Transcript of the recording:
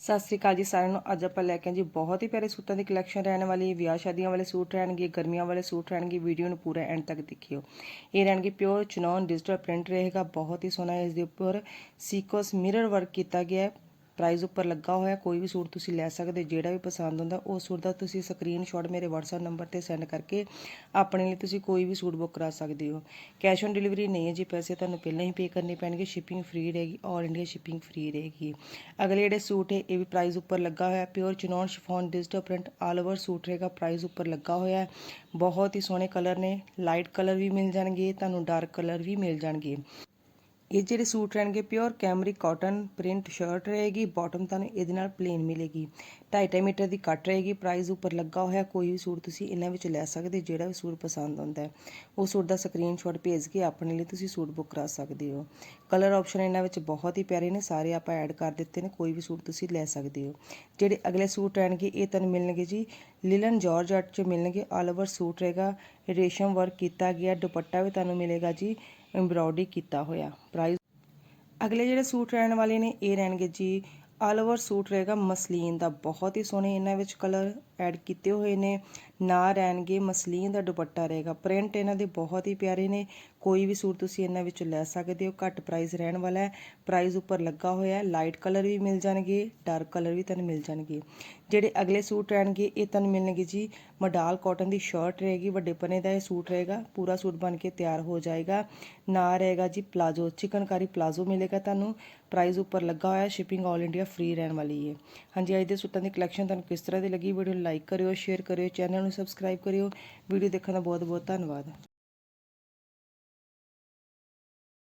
ਸਤਿ ਸ੍ਰੀ ਅਕਾਲ ਜੀ ਸਾਰਿਆਂ ਨੂੰ। ਅੱਜ ਆਪਾਂ ਲੈ ਕੇ ਆਏ ਜੀ ਬਹੁਤ ਹੀ ਪਿਆਰੇ ਸੂਟਾਂ ਦੀ ਕਲੈਕਸ਼ਨ ਰਹਿਣ ਵਾਲੀ, ਵਿਆਹ ਸ਼ਾਦੀਆਂ ਵਾਲੇ ਸੂਟ ਰਹਿਣਗੇ, ਗਰਮੀਆਂ ਵਾਲੇ ਸੂਟ ਰਹਿਣਗੇ ਵੀਡੀਓ ਨੂੰ ਪੂਰਾ ਐਂਡ ਤੱਕ ਦੇਖਿਓ। ਇਹ ਰਹਿਣਗੇ ਪਿਓਰ ਚਨੌਨ ਡਿਜੀਟਲ ਪ੍ਰਿੰਟ ਰਹੇਗਾ, ਬਹੁਤ ਹੀ ਸੋਹਣਾ ਇਸ ਦੇ ਉੱਪਰ ਸੀਕੋਸ ਮਿਰਰ ਵਰਕ ਕੀਤਾ ਗਿਆ ਹੈ। ਪ੍ਰਾਈਜ਼ ਉੱਪਰ ਲੱਗਾ ਹੋਇਆ, ਕੋਈ ਵੀ ਸੂਟ ਤੁਸੀਂ ਲੈ ਸਕਦੇ, ਜਿਹੜਾ ਵੀ ਪਸੰਦ ਹੁੰਦਾ, ਉਹ ਸੂਟ ਦਾ ਤੁਸੀਂ ਸਕਰੀਨਸ਼ਾਟ ਮੇਰੇ WhatsApp ਨੰਬਰ ਤੇ ਸੈਂਡ ਕਰਕੇ ਆਪਣੇ ਲਈ ਤੁਸੀਂ ਕੋਈ ਵੀ ਸੂਟ ਬੁੱਕ ਕਰਾ ਸਕਦੇ ਹੋ। ਕੈਸ਼ ਔਨ ਡਿਲੀਵਰੀ ਨਹੀਂ ਹੈ ਜੀ, ਪੈਸੇ ਤੁਹਾਨੂੰ ਪਹਿਲਾਂ ਹੀ ਪੇ ਕਰਨੇ ਪੈਣਗੇ ਸ਼ਿਪਿੰਗ ਫ੍ਰੀ ਰਹੇਗੀ ਆਲ ਇੰਡੀਆ ਸ਼ਿਪਿੰਗ ਫ੍ਰੀ ਰਹੇਗੀ। ਅਗਲੇ ਜਿਹੜੇ ਸੂਟ ਹੈ, ਇਹ ਵੀ ਪ੍ਰਾਈਜ਼ ਉੱਪਰ ਲੱਗਾ ਹੋਇਆ pure ਚਨੌਨ chiffon digital print all over suit ਰਹੇਗਾ ਪ੍ਰਾਈਜ਼ ਉੱਪਰ ਲੱਗਾ ਹੋਇਆ ਬਹੁਤ ਹੀ ਸੋਹਣੇ ਕਲਰ ਨੇ ਲਾਈਟ ਕਲਰ ਵੀ ਮਿਲ ਜਾਣਗੇ, ਤੁਹਾਨੂੰ ਡਾਰਕ ਕਲਰ ਵੀ ਮਿਲ ਜਾਣਗੇ। ਇਹ ਜਿਹੜੇ ਸੂਟ ਰਹਿਣਗੇ pure cambric cotton print shirt ਰਹੇਗੀ ਬਾਟਮ ਤੁਹਾਨੂੰ ਇਹਦੇ ਨਾਲ ਪਲੇਨ ਮਿਲੇਗੀ। 2.5 ਮੀਟਰ ਦੀ ਕੱਟ ਰਹੇਗੀ ਪ੍ਰਾਈਸ ਉੱਪਰ ਲੱਗਾ ਹੋਇਆ ਕੋਈ ਵੀ ਸੂਟ ਤੁਸੀਂ ਇਹਨਾਂ ਵਿੱਚ ਲੈ ਸਕਦੇ, ਜਿਹੜਾ ਵੀ ਸੂਟ ਪਸੰਦ ਆਉਂਦਾ ਹੈ। ਉਹ ਸੂਟ ਦਾ ਸਕਰੀਨਸ਼ਾਟ ਭੇਜ ਕੇ ਆਪਣੇ ਲਈ ਤੁਸੀਂ ਸੂਟ ਬੁੱਕ ਕਰਾ ਸਕਦੇ ਹੋ। ਕਲਰ ਆਪਸ਼ਨ ਇਹਨਾਂ ਵਿੱਚ ਬਹੁਤ ਹੀ ਪਿਆਰੇ ਨੇ, ਸਾਰੇ ਆਪਾਂ ਐਡ ਕਰ ਦਿੱਤੇ ਨੇ, ਕੋਈ ਵੀ ਸੂਟ ਤੁਸੀਂ ਲੈ ਸਕਦੇ ਹੋ। ਜਿਹੜੇ ਅਗਲੇ ਸੂਟ ਰਹਿਣਗੇ, ਇਹ ਤੁਹਾਨੂੰ ਮਿਲਣਗੇ ਜੀ ਲਿਲਨ ਜਾਰਜਟ ਚ ਮਿਲਣਗੇ। ਆਲ ਓਵਰ ਸੂਟ ਰਹੇਗਾ। ਰੇਸ਼ਮ ਵਰਕ ਕੀਤਾ ਗਿਆ। ਦੁਪੱਟਾ ਵੀ ਤੁਹਾਨੂੰ ਮਿਲੇਗਾ ਜੀ। ਐਮਬ੍ਰੋਇਡਰੀ ਕੀਤਾ ਹੋਇਆ। ਪ੍ਰਾਈਸ ਅਗਲੇ ਜਿਹੜੇ ਸੂਟ ਰਹਿਣ ਵਾਲੇ ਨੇ, ਇਹ ਰਹਿਣਗੇ ਜੀ। ਆਲ ਓਵਰ ਸੂਟ ਰਹੇਗਾ। ਮਸਲੀਨ ਦਾ ਬਹੁਤ ਹੀ ਸੋਹਣੇ ਇਹਨਾਂ ਵਿੱਚ ਕਲਰ ਐਡ ਕੀਤੇ ਹੋਏ ਨੇ। ਨਾ ਰਹਿਣਗੇ, ਮਸਲੀਨ ਦਾ ਦੁਪੱਟਾ ਰਹੇਗਾ। ਪ੍ਰਿੰਟ ਇਹਨਾਂ ਦੇ ਬਹੁਤ ਹੀ ਪਿਆਰੇ ਨੇ। ਕੋਈ ਵੀ ਸੂਟ ਤੁਸੀਂ ਇਹਨਾਂ ਵਿੱਚੋਂ ਲੈ ਸਕਦੇ ਹੋ। ਘੱਟ ਪ੍ਰਾਈਸ ਰਹਿਣ ਵਾਲਾ ਹੈ। ਪ੍ਰਾਈਸ ਉੱਪਰ ਲੱਗਾ ਹੋਇਆ ਹੈ। ਲਾਈਟ ਕਲਰ ਵੀ ਮਿਲ ਜਾਣਗੇ ਡਾਰਕ ਕਲਰ ਵੀ ਤੁਹਾਨੂੰ ਮਿਲ ਜਾਣਗੇ। ਜਿਹੜੇ ਅਗਲੇ ਸੂਟ ਰਹਿਣਗੇ, ਇਹ ਤੁਹਾਨੂੰ ਮਿਲਣਗੇ ਜੀ। ਮਡਾਲ ਕਾਟਨ ਦੀ ਸ਼ਰਟ ਰਹੇਗੀ, ਵੱਡੇ ਪਨੇ ਦਾ ਇਹ ਸੂਟ ਰਹੇਗਾ। ਪੂਰਾ ਸੂਟ ਬਣ ਕੇ ਤਿਆਰ ਹੋ ਜਾਏਗਾ। ਨਾ ਰਹੇਗਾ ਜੀ ਪਲਾਜ਼ੋ ਚਿਕਨਕਾਰੀ ਪਲਾਜ਼ੋ ਮਿਲੇਗਾ ਤੁਹਾਨੂੰ। ਪ੍ਰਾਈਸ ਉੱਪਰ ਲੱਗਾ ਹੋਇਆ ਸ਼ਿਪਿੰਗ ਆਲ ਇੰਡੀਆ ਫ੍ਰੀ ਰਹਿਣ ਵਾਲੀ ਹੈ। ਹਾਂਜੀ, ਅੱਜ ਦੇ ਸੂਟਾਂ ਦੀ ਕਲੈਕਸ਼ਨ ਤੁਹਾਨੂੰ ਕਿਸ ਤਰ੍ਹਾਂ ਦੀ ਲੱਗੀ? ਵੀਡੀਓ ਨੂੰ ਲਾਈਕ ਕਰਿਓ ਸ਼ੇਅਰ ਕਰਿਓ ਚੈਨਲ ਨੂੰ ਸਬਸਕ੍ਰਾਈਬ ਕਰਿਓ। ਵੀਡੀਓ ਦੇਖਣ ਦਾ ਬਹੁਤ ਬਹੁਤ ਧੰਨਵਾਦ।